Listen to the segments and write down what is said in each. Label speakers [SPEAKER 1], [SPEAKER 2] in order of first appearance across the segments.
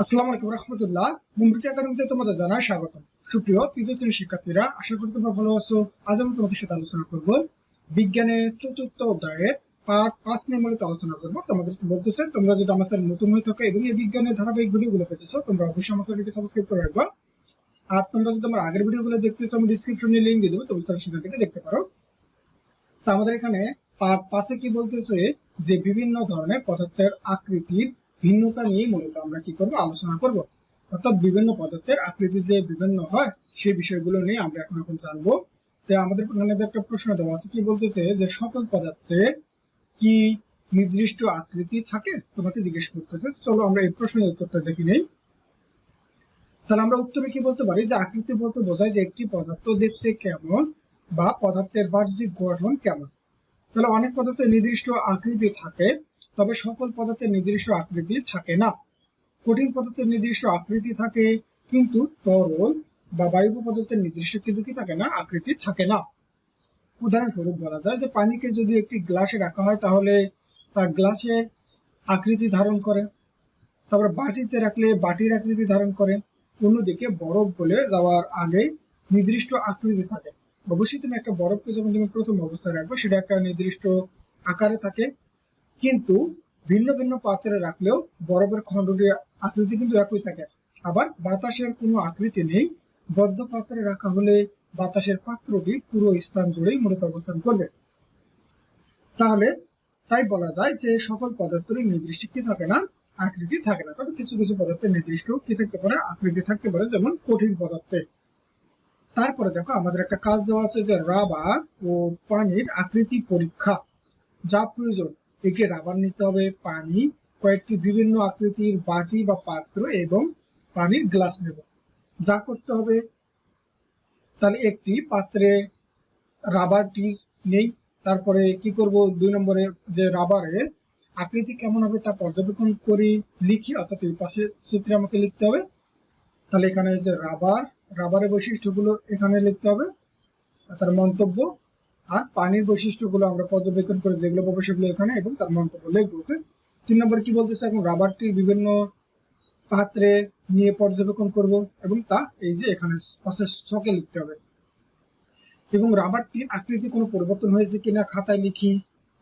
[SPEAKER 1] আসসালামু আলাইকুম রহমতুল্লাহ। মুমৃতি একাডেমিতে তোমাদের জানাই স্বাগত সুপ্রিয় তৃতীয় শ্রেণির শিক্ষার্থীরা, আশা করি তোমরা ভালো আছো। আজ আমি তোমাদের সাথে আলোচনা করব বিজ্ঞানের চতুর্থ অধ্যায়ে পার্ট পাঁচ নিয়ে আলোচনা করব। তোমাদের বলতেছে তোমরা যদি আমার চ্যানেল নতুন হয়ে থাকো এবং এই বিজ্ঞানের ধারাবাহিক ভিডিওগুলো পেতেছো তোমরা অবশ্যই আমার চ্যানেলকে সাবস্ক্রাইব করে রাখবা। আর তোমরা যদি আমার আগের ভিডিওগুলো দেখতে চাও, আমি ডিসক্রিপশনে লিংক দিয়ে দেবো, তোমরা সেখান থেকে দেখতে পারো। তো আমাদের এখানে পার্ট পাঁচে কি বলতেছে যে বিভিন্ন ধরনের পদার্থের আকৃতির ভিন্নতা নিয়ে মূলত আমরা কি করব? আলোচনা করব। অর্থাৎ বিভিন্ন পদার্থের আকৃতি যে বিভিন্ন হয়, সেই বিষয়গুলো নিয়ে আমরা এখন এখন জানব। তো আমাদের একটা প্রশ্ন দেওয়া আছে, কি বলতেছে যে সকল পদার্থের কি নির্দিষ্ট আকৃতি থাকে? তোমাকে জিজ্ঞেস করতেছে। চলো আমরা এই প্রশ্নের উত্তরটা দেখি নেই। তাহলে আমরা উত্তরে কি বলতে পারি? যে আকৃতি বলতে বোঝায় যে একটি পদার্থ দেখতে কেমন বা পদার্থের বাহ্যিক গঠন কেমন। তাহলে অনেক পদার্থের নির্দিষ্ট আকৃতি থাকে, তবে সকল পদার্থের নির্দিষ্ট আকৃতি থাকে না। কঠিন পদার্থের নির্দিষ্ট আকৃতি থাকে, কিন্তু তরল বা বায়ু পদার্থের নির্দিষ্ট কিন্তু কি থাকে না, আকৃতি থাকে না। উদাহরণস্বরূপ বলা যায় যে পানিকে যদি একটি গ্লাসে রাখা হয়, তাহলে তার গ্লাসের আকৃতি ধারণ করে। তারপর বাটিতে রাখলে বাটির আকৃতি ধারণ করে। অন্যদিকে বরফ বলে যাওয়ার আগে নির্দিষ্ট আকৃতি থাকে। অবশ্যই তুমি একটা বরফকে যখন তুমি প্রথম অবস্থায় রাখবে, সেটা একটা নির্দিষ্ট আকারে থাকে। কিন্তু ভিন্ন ভিন্ন পাত্রে রাখলেও বরফের খণ্ডটির আকৃতি কিন্তু একই থাকে। আবার বাতাসের কোনো আকৃতি নেই। বদ্ধ পাত্রে রাখা হলে বাতাসের পাত্রটি পুরো স্থান জুড়েই মূলত অবস্থান করবে। তাহলে তাই বলা যায় যে সকল পদার্থেরই নির্দিষ্ট কি থাকে না, আকৃতি থাকে না। তবে কিছু কিছু পদার্থের নির্দিষ্ট কি থাকতে পারে, আকৃতি থাকতে পারে, যেমন কঠিন পদার্থে তারপরে দেখো, আমাদের একটা কাজ দেওয়া আছে যে রাবার ও পানির আকৃতি পরীক্ষা। যা প্রয়োজন একটি রাবার নিতে হবে, পানি, কয়েকটি বিভিন্ন আকৃতির বাটি বা পাত্র এবং পানির গ্লাস নেব। যা করতে হবে, তাহলে একটি পাত্রে রাবারটি নেই, তারপরে কি করব, দুই নম্বরে যে রাবারের আকৃতি কেমন হবে তা পর্যবেক্ষণ করে, লিখি, অর্থাৎ এই পাশে সূত্রে আমাকে লিখতে হবে। তাহলে এখানে যে রাবার রাবারের বৈশিষ্ট্যগুলো এখানে লিখতে হবে, তার মন্তব্য আর পানির বৈশিষ্ট্যগুলো আমরা পর্যবেক্ষণ করে যেগুলো পাবো সেগুলো এখানে এবং তার মন্তব্য লিখব ওকে তিন নম্বর কি বলতেছে? এখন রাবারটি বিভিন্ন পাত্রে নিয়ে পর্যবেক্ষণ করব এবং তা এই যে এখানে পাশে ছকে লিখতে হবে। এবং রাবারটির আকৃতি কোনো পরিবর্তন হয়েছে কিনা খাতায় লিখি।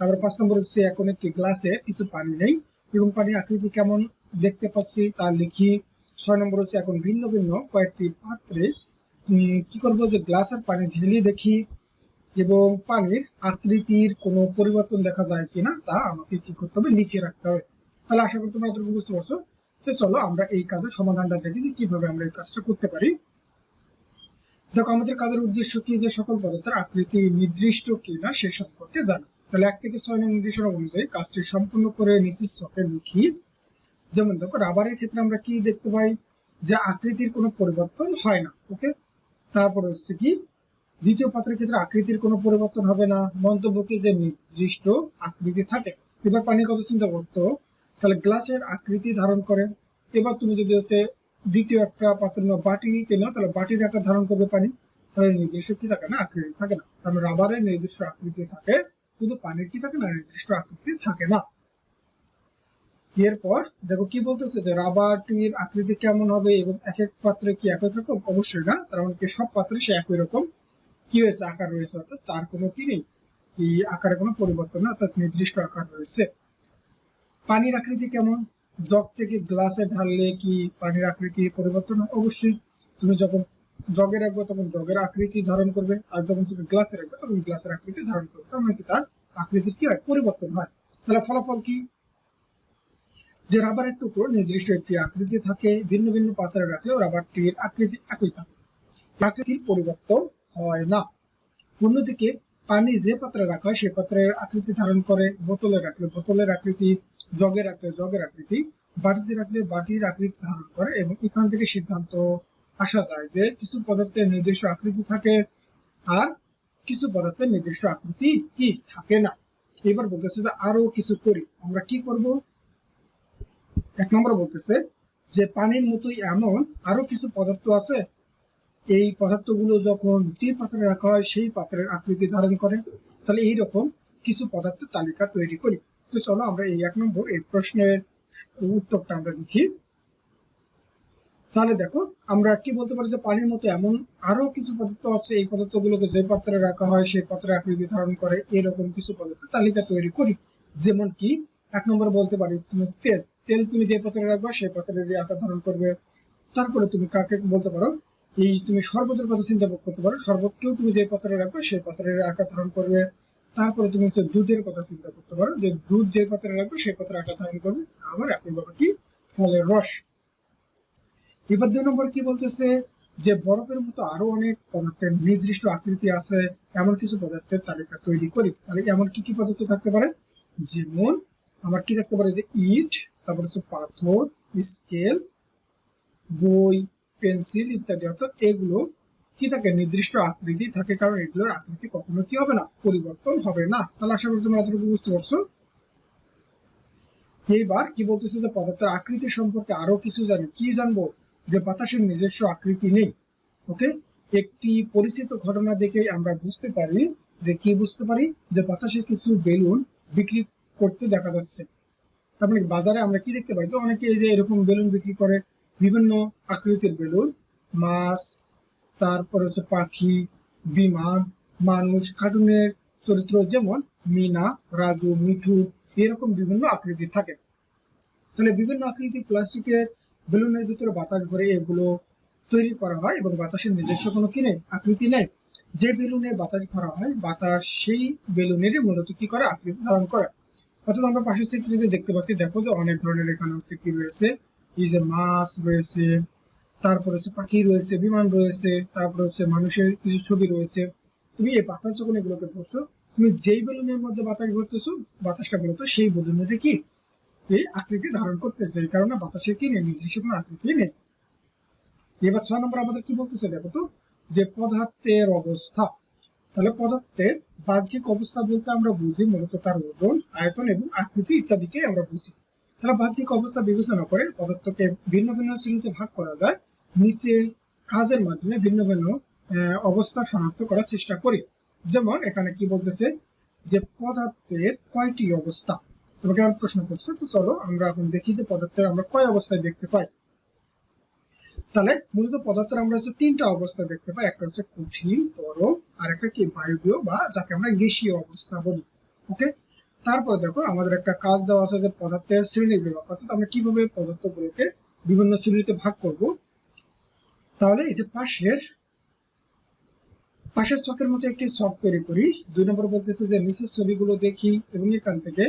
[SPEAKER 1] তারপর পাঁচ নম্বর হচ্ছে এখন একটি গ্লাসে কিছু পানি নেই। এবং পানির আকৃতি কেমন দেখতে পাচ্ছি তা লিখি। ছয় নম্বর হচ্ছে এখন ভিন্ন ভিন্ন কয়েকটি পাত্রে কি করব যে গ্লাসের পানি ঢেলে দেখি এবং পানির আকৃতির কোনো পরিবর্তন দেখা যায় কিনা তা আমাকে কি করতে হবে লিখে রাখতে হবে। তাহলে আশা করি তোমরা এতটুকু বুঝতে পারছ। তো চলো আমরা এই কাজের সমাধানটা দেখি যে কীভাবে আমরা এই কাজটা করতে পারি। দেখো, আমাদের কাজের উদ্দেশ্য কি যে সকল পদার্থের আকৃতি নির্দিষ্ট কিনা সে সম্পর্কে জানা। তাহলে এক থেকে ছয় নির্দেশনা অনুযায়ী কাজটি সম্পূর্ণ করে নিশ্চিত চকে লিখি। যেমন দেখো রাবারের ক্ষেত্রে আমরা কি দেখতে পাই? যে আকৃতির কোনো পরিবর্তন হয় না ওকে তারপরে হচ্ছে কি, দ্বিতীয় পাত্রের ক্ষেত্রে আকৃতির কোনো পরিবর্তন হবে না। মন্তব্যকে যে নির্দিষ্ট আকৃতি থাকে, এবার পানির কথা চিন্তা করতো? তাহলে গ্লাসের আকৃতি ধারণ করে। এবার তুমি যদি হচ্ছে দ্বিতীয় একটা পাত্র নাও বাটি নাও, তাহলে বাটির আকার ধারণ করবে পানি। তাহলে নির্দিষ্ট কি থাকে না? আকৃতি থাকে না। কারণ রাবারের নির্দিষ্ট আকৃতি থাকে কিন্তু পানির কি থাকে না? নির্দিষ্ট আকৃতি থাকে না। এরপর, দেখো কি বলতেছে যে রাবারটির আকৃতি কেমন হবে এবং এক এক পাত্রে কি একই রকম? অবশ্যই না, তার মানে কি সব পাত্রে সে একই রকম। কি হয়েছে? আকার রয়েছে, অর্থাৎ তার কোনো কি নেই। এই আকারে কোনো পরিবর্তন না, অর্থাৎ নির্দিষ্ট আকার রয়েছে। পানির আকৃতি কেমন? জগ থেকে গ্লাসে ঢাললে কি পানির আকৃতি পরিবর্তন অবশ্যই। তুমি যখন জগে রাখবে, তখন জগের আকৃতি ধারণ করবে। আর যখন তুমি গ্লাসে রাখবে, তখন গ্লাসের আকৃতি ধারণ করবে। তার মানে কি? তার আকৃতির কি হয়? পরিবর্তন হয়। তাহলে ফলাফল কি? যে রাবারের টুকরো নির্দিষ্ট একটি আকৃতি থাকে, ভিন্ন ভিন্ন পাত্রে রাখলেও রাবারটির আকৃতি একই থাকে। আকৃতির পরিবর্তন হয় না। অন্যদিকে, পানি যে পাত্রে রাখা হয়, সে পাত্রের আকৃতি ধারণ করে। বোতলে রাখলে বোতলের আকৃতি, জগে রাখলে জগের আকৃতি, বাটিতে রাখলে বাটির আকৃতি ধারণ করে এবং এখান থেকে সিদ্ধান্ত আসা যায় যে কিছু পদার্থের নির্দিষ্ট আকৃতি থাকে আর কিছু পদার্থের নির্দিষ্ট আকৃতি কি, থাকে না। এবার বলতেছে যে আরও কিছু করি। আমরা কি করব? এক নম্বর বলতেছে যে পানির মতোই এমন আরও কিছু পদার্থ আছে। এই পদার্থগুলো যখন যে পাত্রে রাখা হয়, সেই পাত্রের আকৃতি ধারণ করে। তাহলে এইরকম কিছু পদার্থের তালিকা তৈরি করি। তো চলো আমরা এই এক নম্বর, এই প্রশ্নের উত্তরটা আমরা লিখি। তাহলে দেখো, আমরা কি বলতে পারি যে পানির মতো এমন আরও কিছু পদার্থ আছে, এই পদার্থগুলোকে যে পাত্রে রাখা হয়, সেই পাত্রে আকৃতি ধারণ করে, এরকম কিছু পদার্থ তালিকা তৈরি করি। যেমন কি, এক নম্বর বলতে পারি তেল। তেল তুমি যে পাত্রে রাখবা, সেই পাত্রের আকার ধারণ করবে। তারপরে তুমি কাকে বলতে পারো? এই তুমি শরবতের কথা চিন্তা করতে পারো। শরবতকেও তুমি যে পাত্রে রাখবে, সেই পাত্রের আকার ধারণ করবে। তারপরে তুমি হচ্ছে দুধের কথা চিন্তা করতে পারো যে দুধ যে পাত্রে রাখবে, সেই পাত্রে আকার ধারণ করবে। আবার একইভাবে কি? ফলের রস। এবার দুই নম্বর কি বলতেছে? যে বরফের মতো আরও অনেক পদার্থের নির্দিষ্ট আকৃতি আছে, এমন কিছু পদার্থের তালিকা তৈরি করি। তাহলে এমন কি কি পদার্থ থাকতে পারে? যেমন, আমার কি থাকতে পারে? যে ইট তারপর হচ্ছে পাথর স্কেল বই পেন্সিল ইত্যাদি। অর্থাৎ এগুলো কি থাকে? নির্দিষ্ট আকৃতি থাকে, কারণ এগুলোর আকৃতি কখনো কি হবে না? পরিবর্তন হবে না। তাহলে আশা করি তোমরা এতটুকু বুঝতে পারছ। এইবার কি বলতেছে যে পদার্থের আকৃতি সম্পর্কে আরও কিছু জানি। কি জানব? যে বাতাসের নিজস্ব আকৃতি নেই। ওকে একটি পরিচিত ঘটনা দেখে আমরা বুঝতে পারি, যে কি বুঝতে পারি? যে বাতাসে কিছু বেলুন বিক্রি করতে দেখা যাচ্ছে। তার মানে বাজারে আমরা কি দেখতে পাই? যে অনেকে এই যে এরকম বেলুন বিক্রি করে বিভিন্ন আকৃতির বেলুন, মাছ, তারপর হচ্ছে পাখি, বিমান, মানুষ, কার্টুনের চরিত্র যেমন মিনা, রাজু, মিঠু, এরকম বিভিন্ন আকৃতি থাকে। তাহলে বিভিন্ন আকৃতির প্লাস্টিকের বেলুনের ভিতরে বাতাস ভরে এগুলো তৈরি করা হয় এবং বাতাসের নিজস্ব কোনো কি নেই, আকৃতি নেই। যে বেলুনে বাতাস ভরা হয়, বাতাস সেই বেলুনেরই মূলত কি করে? আকৃতি ধারণ করে। অর্থাৎ আমরা পাশের চিত্রে দেখতে পাচ্ছি, দেখো যে অনেক ধরনের এখানে হচ্ছে কি রয়েছে। এই যে মাছ রয়েছে, তারপর হচ্ছে পাখি রয়েছে, বিমান রয়েছে, তারপর হচ্ছে মানুষের কিছু ছবি রয়েছে। তুমি এই বাতাস যখন এগুলোকে পড়ছো, তুমি যেই বেলুনের মধ্যে বাতাস ভরতেছো, বাতাসটা মূলত সেই বেলুনের কি? এই আকৃতি ধারণ করতেছে, এই কারণে বাতাসে কি নেই? নির্দিষ্ট কোনো আকৃতি নেই। এবার ছয় নম্বর আমাদের কি বলতেছে দেখো তো? যে পদার্থের অবস্থা। তাহলে পদার্থের বাহ্যিক অবস্থা বলতে আমরা বুঝি মূলত তার ওজন, আয়তন এবং আকৃতি ইত্যাদিকে আমরা বুঝি। তাহলে বাহ্যিক অবস্থা বিবেচনা করে পদার্থকে ভিন্ন ভিন্ন শ্রেণীতে ভাগ করা যায়। নিচে কাজের মাধ্যমে ভিন্ন ভিন্ন অবস্থা শনাক্ত করার চেষ্টা করি। যেমন এখানে কি বলতেছে যে পদার্থের কয়টি অবস্থা? তোমাকে প্রশ্ন করছে, তো চলো আমরা এখন দেখি যে পদার্থের আমরা কয় অবস্থায় দেখতে পাই। তাহলে মূলত পদার্থের আমরা হচ্ছে তিনটা অবস্থা দেখতে পাই। একটা হচ্ছে কঠিন, তরল, আর একটা কি বায়বীয় বা যাকে আমরা গ্যাসীয় অবস্থা বলি। ওকে? তারপর দেখো, আমাদের একটা কাজ দেওয়া আছে যে পদার্থের শ্রেণি বিভাগ অর্থাৎ আমরা কীভাবে পদার্থগুলোকে বিভিন্ন শ্রেণীতে ভাগ করব? তাহলে এই যে পাশের পাশের চকের মতো একটি ছক তৈরি করি। দুই নম্বর বলতেছে যে নিচের ছবিগুলো দেখি এবং এখান থেকে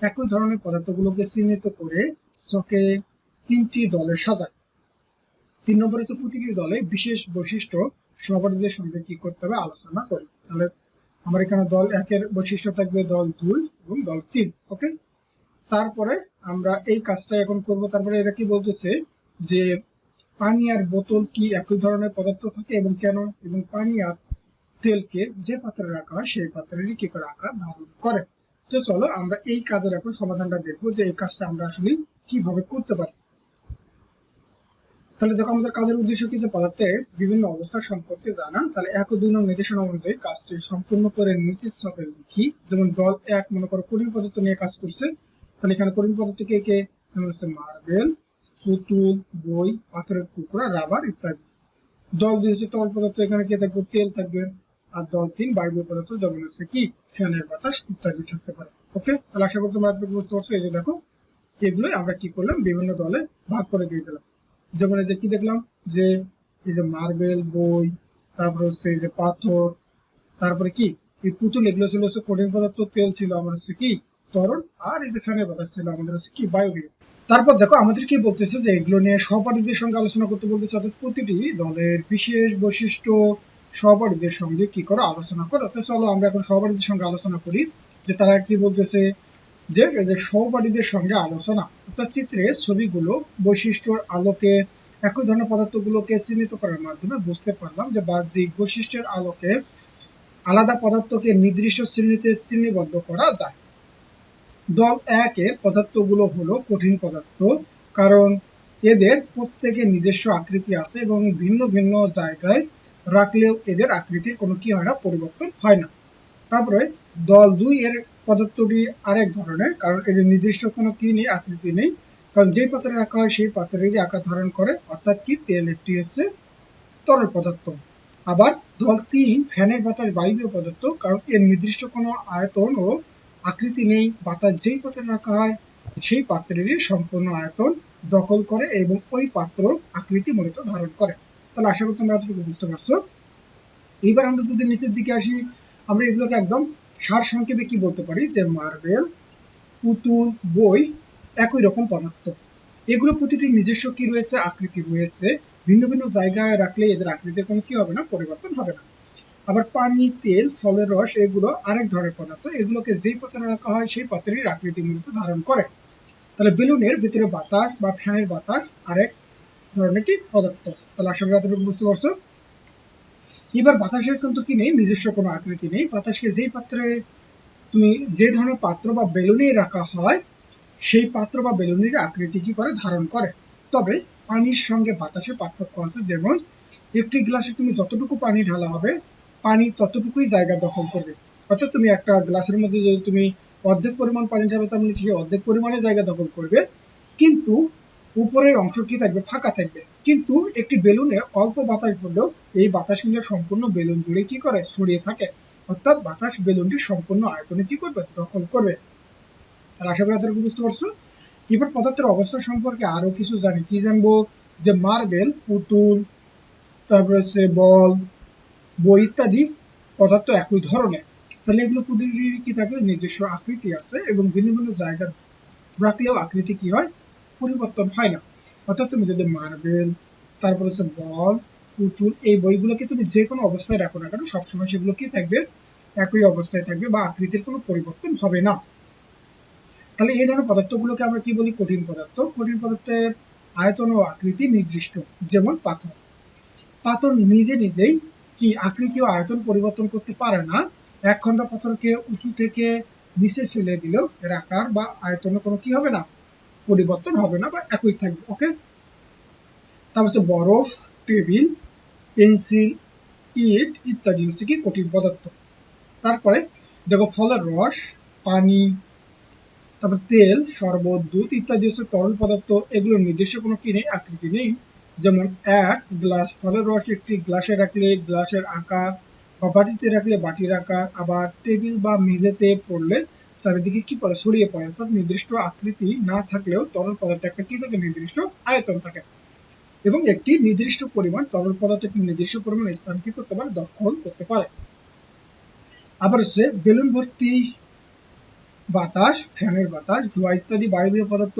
[SPEAKER 1] একই ধরনের পদার্থগুলোকে চিহ্নিত করে ছকে তিনটি দলে সাজাই। তিন নম্বর হচ্ছে প্রতিটি দলে বিশেষ বৈশিষ্ট্য, সহপাঠীদের সঙ্গে কি করতে হবে আলোচনা করি। তাহলে আমার এখানে দল একের বৈশিষ্ট্য থাকবে দল দুই এবং দল তিন, ওকে? তারপরে আমরা এই কাজটা এখন করব। তারপরে এরা কি বলতেছে যে পানি আর বোতল কি একই ধরনের পদার্থ থাকে এবং কেন? এবং পানি আর তেলকে যে পাত্রে রাখা হয় সেই পাত্রেরই কি করে আকার ধারণ করে? তো চলো আমরা এই কাজের এখন সমাধানটা দেখব যে এই কাজটা আমরা আসলে কীভাবে করতে পারি। তাহলে দেখো আমাদের কাজের উদ্দেশ্য কি? যে পদার্থের বিভিন্ন অবস্থা সম্পর্কে জানা। তাহলে এক ও দুই নং নির্দেশনা অনুযায়ী কাজটি সম্পূর্ণ করে নিচের ছকে লিখি। যেমন দল এক মনে করো কঠিন পদার্থ নিয়ে কাজ করছে। তাহলে এখানে কঠিন পদার্থকে কে কে? হচ্ছে মার্বেল, পুতুল, বই, পাথরের টুকরা, রাবার ইত্যাদি। দল দুই হচ্ছে তরল পদার্থ। এখানে কে থাকবে? তেল থাকবে। আর দল তিন বায়ু পদার্থ। যেমন হচ্ছে কি? ফ্যানের বাতাস ইত্যাদি থাকতে পারে। ওকে? তাহলে আশা করি তোমরা বুঝতে পারছ। এই যে দেখো, এগুলোই আমরা কি করলাম? বিভিন্ন দলে ভাগ করে দিয়ে দিলাম। যেমন এই যে কি দেখলাম? যে এই যে মার্বেল, বই, তারপর হচ্ছে যে পাথর, তারপরে কি? এই পুতুল, এগুলো ছিল হচ্ছে কঠিন পদার্থ, তেল ছিল, আমার হচ্ছে কি? তরল, আর এই যে ফ্যানের বাতাস ছিল, আমাদের হচ্ছে কি? বায়বীয় তারপর দেখো, আমাদের কি বলতেছে যে এগুলো নিয়ে সহপাঠীদের সঙ্গে আলোচনা করতে বলতেছে, অর্থাৎ প্রতিটি দলের বিশেষ বৈশিষ্ট্য সহপাঠীদের সঙ্গে কি করে আলোচনা করে? অর্থাৎ চলো আমরা এখন সহপাঠীদের সঙ্গে আলোচনা করি, যে তারা কি বলতেছে? যে সহপাঠীদের সঙ্গে আলোচনা অর্থাৎ চিত্রে ছবিগুলো, বৈশিষ্ট্যর আলোকে, একই ধরনের পদার্থগুলোকে চিহ্নিত করার মাধ্যমে বুঝতে পারলাম যে বাহ্যিক বৈশিষ্ট্যের আলোকে আলাদা পদার্থকে নির্দিষ্ট শ্রেণীতে শ্রেণীবদ্ধ করা যায়। দল একের পদার্থগুলো হলো কঠিন পদার্থ, কারণ এদের প্রত্যেকে নিজস্ব আকৃতি আছে এবং ভিন্ন ভিন্ন জায়গায় রাখলেও এদের আকৃতির কোনো কি হয় না, পরিবর্তন হয় না। তারপরে দল দুই এর পদার্থটি আরেক ধরনের, কারণ এদের নির্দিষ্ট কোনো কি নেই, আকৃতি নেই। কারণ যেই পাত্রে রাখা হয়, সেই পাত্রেরই আকার ধারণ করে, অর্থাৎ কি? তেল একটি হচ্ছে তরল পদার্থ। আবার দল তিন, ফ্যানের বাতাস বায়বীয় পদার্থ, কারণ এর নির্দিষ্ট কোনো আয়তন ও আকৃতি নেই। বাতাস যেই পাত্রে রাখা হয়, সেই পাত্রেরই সম্পূর্ণ আয়তন দখল করে এবং ওই পাত্র আকৃতি মূলত ধারণ করে। তাহলে আশা করি তোমরা এতটুকু বুঝতে পারছ। এইবার আমরা যদি নিচের দিকে আসি, আমরা এগুলোকে একদম সার সংক্ষেপে কি বলতে পারি? যে মার্বেল, পুতুল, বই একই রকম পদার্থ। এগুলো প্রতিটি নিজস্ব কি রয়েছে, আকৃতি রয়েছে, ভিন্ন ভিন্ন জায়গায় রাখলে এদের আকৃতির কোনো কি হবে না, পরিবর্তন হবে না। আবার পানি, তেল, ফলের রস, এগুলো আরেক ধরনের পদার্থ। এগুলোকে যেই পাত্রে রাখা হয়, সেই পাত্রের আকৃতি মূলত ধারণ করে। তাহলে বেলুনের ভিতরে বাতাস বা ফ্যানের বাতাস আরেক ধরনের কি পদার্থ? তাহলে আশা করি বুঝতে পারছ। এবার বাতাসের কিন্তু কি নেই? নিজস্ব কোনো আকৃতি নেই। বাতাসকে যেই পাত্রে তুমি যে ধরনের পাত্র বা বেলুনে রাখা হয়, সেই পাত্র বা বেলুনের আকৃতি কি করে? ধারণ করে। তবে পানির সঙ্গে বাতাসের পার্থক্য আছে। যেমন, একটি গ্লাসে তুমি যতটুকু পানি ঢালা হবে, পানি ততটুকুই জায়গা দখল করবে। অর্থাৎ তুমি একটা গ্লাসের মধ্যে যদি তুমি অর্ধেক পরিমাণ পানি ঢালো, তার মানে কি? অর্ধেক পরিমাণে জায়গা দখল করবে। কিন্তু উপরের অংশ কি থাকবে? ফাঁকা থাকবে। কিন্তু একটি বেলুনে অল্প বাতাস পড়লেও এই বাতাস কিন্তু সম্পূর্ণ বেলুন জুড়ে কি করে? ছড়িয়ে থাকে। অর্থাৎ বাতাস বেলুনটি সম্পূর্ণ আয়তনে কি করবে? দখল করবে। তাহলে আশা করি এতটুকু বুঝতে পারছ। এবার পদার্থের অবস্থা সম্পর্কে আরও কিছু জানি। কি জানব? যে মার্বেল, পুতুল, তারপরে হচ্ছে বল, বই ইত্যাদি পদার্থ একই ধরনের। তাহলে এগুলো প্রতিটির কি থাকে নিজস্ব আকৃতি আছে এবং ভিন্ন ভিন্ন জায়গা রাখলেও আকৃতি কি হয়? পরিবর্তন হয় না। অর্থাৎ তুমি যদি মার্বেল, তারপর হচ্ছে বল, পুতুল, এই বইগুলোকে তুমি যে কোনো অবস্থায় রাখো না কেন, সবসময় সেগুলো কি থাকবে, একই অবস্থায় থাকবে বা আকৃতির কোনো পরিবর্তন হবে না। তাহলে এই ধরনের পদার্থগুলোকে আমরা কি বলি? কঠিন পদার্থ। কঠিন পদার্থের আয়তন ও আকৃতি নির্দিষ্ট, যেমন পাথর। পাথর নিজে নিজেই কি আকৃতি ও আয়তন পরিবর্তন করতে পারে না? এক খন্ড পাথরকে উঁচু থেকে নিচে ফেলে দিলেও এর আকার বা আয়তনে কোনো কি হবে না? পরিবর্তন হবে না বা একই থাকবে ওকে তারপর হচ্ছে বরফ, টেবিল, পেন্সিল, ইট ইত্যাদি হচ্ছে কি কঠিন পদার্থ। তারপরে দেখো ফলের রস, পানি, তারপর তেল, শরবত, দুধ ইত্যাদি হচ্ছে তরল পদার্থ। এগুলোর নির্দিষ্ট কোনো কি নেই, আকৃতি নেই। যেমন এক গ্লাস ফলের রস একটি গ্লাসে রাখলে গ্লাসের আকার বা বাটিতে রাখলে বাটির আকার, আবার টেবিল বা মেঝেতে পড়লে চারিদিকে কি পড়ে? ছড়িয়ে পড়ে। অর্থাৎ নির্দিষ্ট আকৃতি না থাকলেও তরল পদার্থ একটা কি থাকে? নির্দিষ্ট আয়তন থাকে। এবং একটি নির্দিষ্ট পরিমাণ তরল পদার্থ একটি নির্দিষ্ট পরিমাণ স্থান কি করতে পারে? দখল করতে পারে। আবার হচ্ছে বেলুন ভর্তি বাতাস, ফ্যানের বাতাস, ধোঁয়া ইত্যাদি বায়বীয় পদার্থ।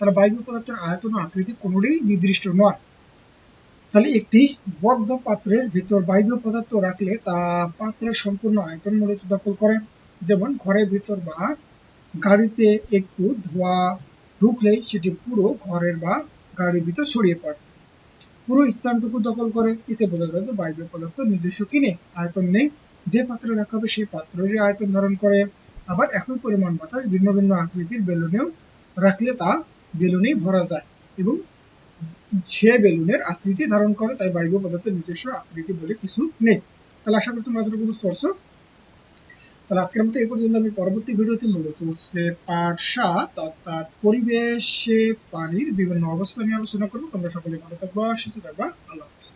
[SPEAKER 1] তারা বায়বীয় পদার্থের আয়তন আকৃতি কোনোটাই নির্দিষ্ট নয়। তাহলে একটি বদ্ধ পাত্রের ভিতর বায়বীয় পদার্থ রাখলে তা পাত্রের সম্পূর্ণ আয়তন মূলত দখল করে। যেমন ঘরের ভিতর বা গাড়িতে একটু ধোঁয়া ঢুকলেই সেটি পুরো ঘরের বা গাড়ির ভিতর ছড়িয়ে পড়ে। পুরো স্থানটুকু দখল করে, এতে বোঝা যায় যে বায়বীয় পদার্থ নিজস্ব কিনে আয়তন নেই। যে পাত্রে রাখা হবে সেই পাত্রেরই আয়তন ধারণ করে। আবার একই পরিমাণ বাতাস ভিন্ন ভিন্ন আকৃতির বেলুনেও রাখলে তা বেলুনেই ভরা যায় এবং সে বেলুনের আকৃতি ধারণ করে, তাই বায়বীয় পদার্থের নিজস্ব আকৃতি বলে কিছু নেই। তাহলে আশা করি তোমরা বুঝতে পারছ। তাহলে আজকের মতো এই পর্যন্ত আমি পরবর্তী ভিডিওতে মূলত হচ্ছে পাট সাত অর্থাৎ পরিবেশে পানির বিভিন্ন অবস্থা নিয়ে আলোচনা করব। তোমরা সকলে ভালো থাকবা, সুস্থ থাকবা। আল্লাহ হাফিজ।